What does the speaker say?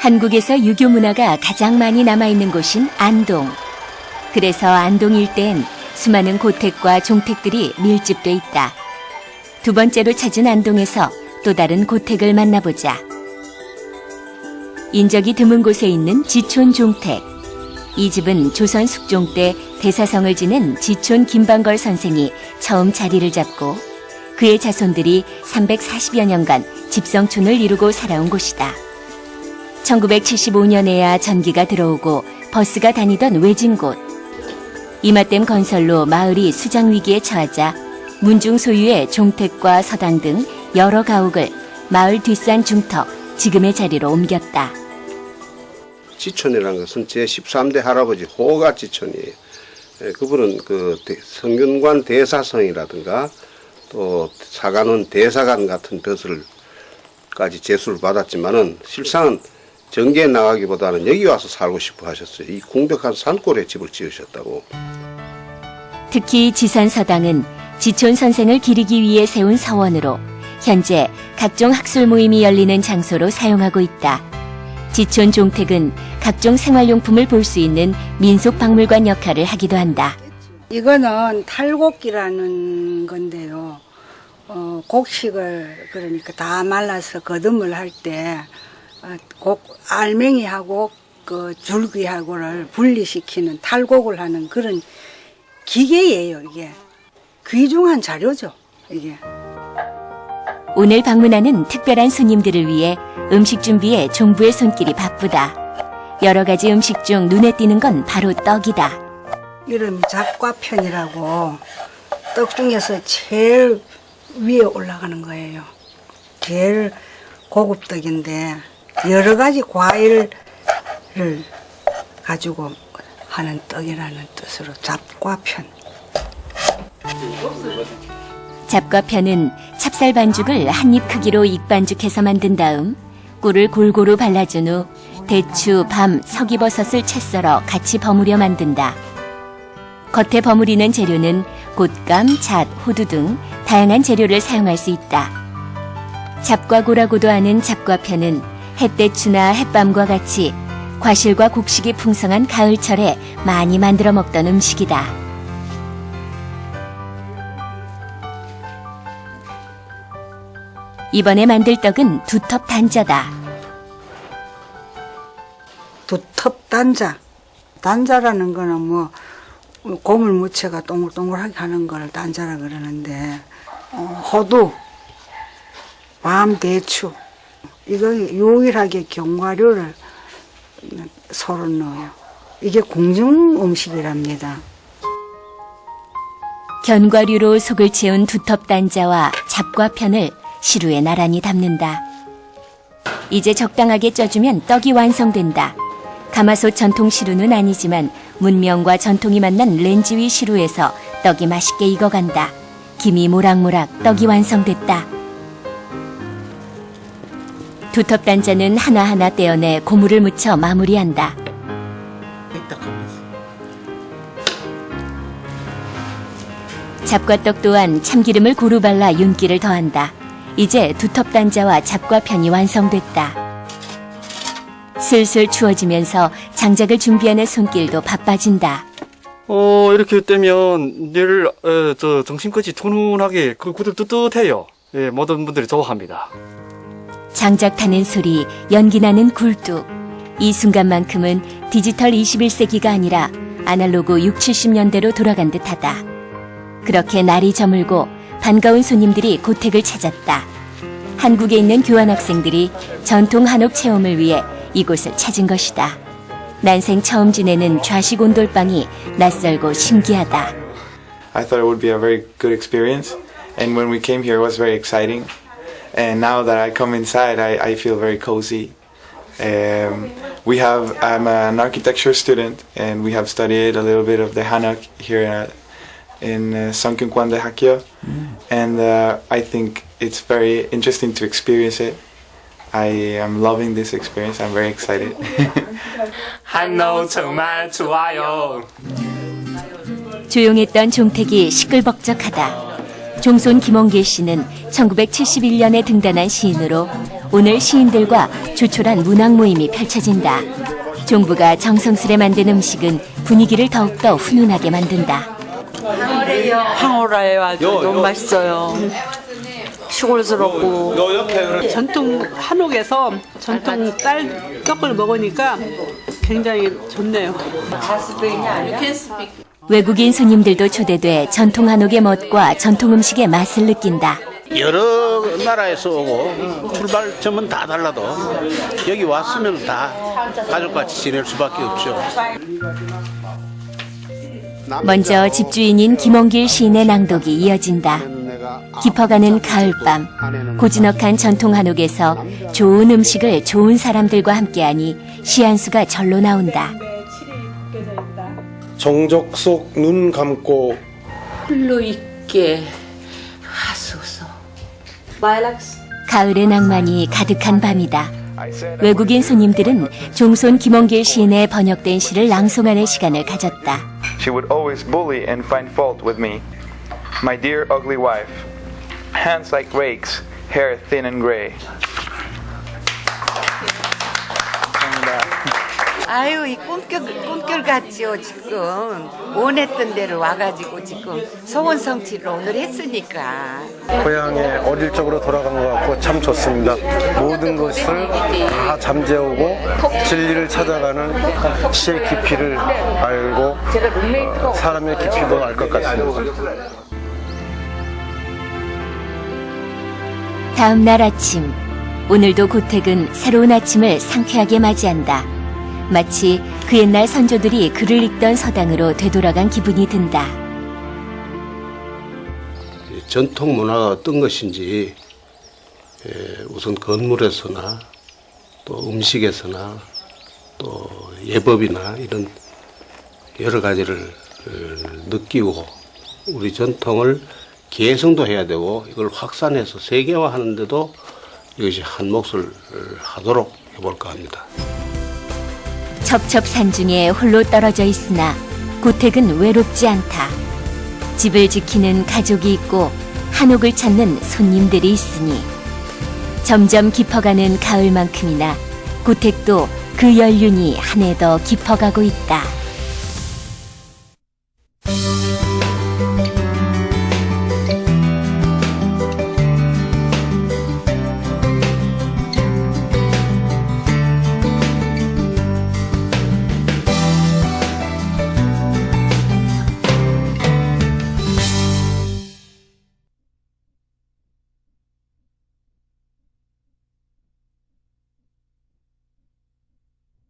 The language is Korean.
한국에서 유교 문화가 가장 많이 남아있는 곳인 안동. 그래서 안동 일대엔 수많은 고택과 종택들이 밀집돼 있다. 두 번째로 찾은 안동에서 또 다른 고택을 만나보자. 인적이 드문 곳에 있는 지촌 종택. 이 집은 조선 숙종 때 대사성을 지낸 지촌 김방걸 선생이 처음 자리를 잡고 그의 자손들이 340여 년간 집성촌을 이루고 살아온 곳이다. 1975년에야 전기가 들어오고 버스가 다니던 외진 곳. 이마댐 건설로 마을이 수장 위기에 처하자 문중 소유의 종택과 서당 등 여러 가옥을 마을 뒷산 중턱 지금의 자리로 옮겼다. 지촌이라는 것은 제 13대 할아버지 호가 지촌이에요. 예, 그분은 그 대- 성균관 대사성이라든가 또 사관원 대사관 같은 벼슬까지 제수를 받았지만은 실상은 전개에 나가기보다는 여기 와서 살고 싶어 하셨어요. 이 궁벽한 산골에 집을 지으셨다고. 특히 지산서당은 지촌 선생을 기리기 위해 세운 서원으로 현재 각종 학술 모임이 열리는 장소로 사용하고 있다. 지촌 종택은 각종 생활용품을 볼 수 있는 민속 박물관 역할을 하기도 한다. 이거는 탈곡기라는 건데요. 어, 곡식을 그러니까 다 말라서 거듬을 할때 어, 곡 알맹이하고 그 줄기하고를 분리시키는 탈곡을 하는 그런 기계예요, 이게. 귀중한 자료죠, 이게. 오늘 방문하는 특별한 손님들을 위해 음식 준비에 종부의 손길이 바쁘다. 여러 가지 음식 중 눈에 띄는 건 바로 떡이다. 이름이 잡과편이라고 떡 중에서 제일 위에 올라가는 거예요. 제일 고급 떡인데 여러 가지 과일을 가지고 하는 떡이라는 뜻으로 잡과편. 잡과편은 찹쌀 반죽을 한 입 크기로 익반죽해서 만든 다음 꿀을 골고루 발라준 후 대추, 밤, 석이버섯을 채 썰어 같이 버무려 만든다. 겉에 버무리는 재료는 곶감, 잣, 호두 등 다양한 재료를 사용할 수 있다. 잡과고라고도 하는 잡과편은 햇대추나 햇밤과 같이 과실과 곡식이 풍성한 가을철에 많이 만들어 먹던 음식이다. 이번에 만들 떡은 두텁 단자다. 두텁 단자. 단자라는 거는 뭐 고물 무채가 동글동글하게 하는 걸 단자라 그러는데 어, 호두, 밤, 대추 이거 유일하게 견과류를 서로 넣어요. 이게 공중 음식이랍니다. 견과류로 속을 채운 두텁 단자와 잡과편을 시루에 나란히 담는다. 이제 적당하게 쪄주면 떡이 완성된다. 가마솥 전통 시루는 아니지만 문명과 전통이 만난 렌지위 시루에서 떡이 맛있게 익어간다. 김이 모락모락 떡이 완성됐다. 두텁 단자는 하나하나 떼어내 고무를 묻혀 마무리한다. 잡과떡 또한 참기름을 고루 발라 윤기를 더한다. 이제 두텁 단자와 잡과 편이 완성됐다. 슬슬 추워지면서 장작을 준비하는 손길도 바빠진다. 어, 이렇게 떼면 늘, 어, 저, 정신까지 투훈하게 그 구들 뜨뜻해요. 예, 모든 분들이 좋아합니다. 장작 타는 소리, 연기 나는 굴뚝. 이 순간만큼은 디지털 21세기가 아니라 아날로그 6, 70년대로 돌아간 듯하다. 그렇게 날이 저물고 반가운 손님들이 고택을 찾았다. 한국에 있는 교환 학생들이 전통 한옥 체험을 위해 이곳을 찾은 것이다. 난생 처음 지내는 좌식 온돌방이 낯설고 신기하다. I thought it would be a very good experience. And when we came here, it was very exciting. And now that I come inside, I, I feel very cozy. Um, we have, I'm an architecture student, and we have studied a little bit of the Hanok here at, in uh, Sankyunkwan de Hakyo. And uh, I think it's very interesting to experience it. I am loving this experience. I'm very excited. 한노 정말 좋아요. 조용했던 종택이 시끌벅적하다. 종손 김원길 씨는 1971년에 등단한 시인으로 오늘 시인들과 조촐한 문학 모임이 펼쳐진다. 종부가 정성스레 만든 음식은 분위기를 더욱더 훈훈하게 만든다. 황홀해요 아주 너무 맛있어요. 시골스럽고 전통 한옥에서 전통 쌀 떡을 먹으니까 굉장히 좋네요. 외국인 손님들도 초대돼 전통 한옥의 멋과 전통 음식의 맛을 느낀다. 여러 나라에서 오고 출발점은 다 달라도 여기 왔으면 다 가족같이 지낼 수밖에 없죠. 먼저 집주인인 김원길 시인의 낭독이 이어진다. 깊어가는 가을밤, 고즈넉한 전통 한옥에서 좋은 음식을 좋은 사람들과 함께하니 시한 수가 절로 나온다. 정적 속 눈 감고 홀로 있게 하소서. 가을의 낭만이 가득한 밤이다. 외국인 손님들은 종손 김원길 시인의 번역된 시를 낭송하는 시간을 가졌다. She would always bully and find fault with me. My dear ugly wife. Hands like rakes, hair thin and gray. 아유 이 꿈결 꿈결 같지요 지금 원했던 대로 와가지고 지금 소원 성취를 오늘 했으니까. 고향에 어릴 적으로 돌아간 것 같고 참 좋습니다. 모든 것을 다 잠재우고 진리를 찾아가는 시의 깊이를 알고 어, 사람의 깊이도 알 것 같습니다. 다음 날 아침, 오늘도 고택은 새로운 아침을 상쾌하게 맞이한다. 마치 그 옛날 선조들이 글을 읽던 서당으로 되돌아간 기분이 든다. 이 전통 문화가 어떤 것인지 에, 우선 건물에서나 또 음식에서나 또 예법이나 이런 여러 가지를 어, 느끼고 우리 전통을 개성도 해야 되고 이걸 확산해서 세계화하는데도 이것이 한 몫을 하도록 해볼까 합니다. 첩첩산 중에 홀로 떨어져 있으나 고택은 외롭지 않다. 집을 지키는 가족이 있고 한옥을 찾는 손님들이 있으니 점점 깊어가는 가을만큼이나 고택도 그 연륜이 한 해 더 깊어가고 있다.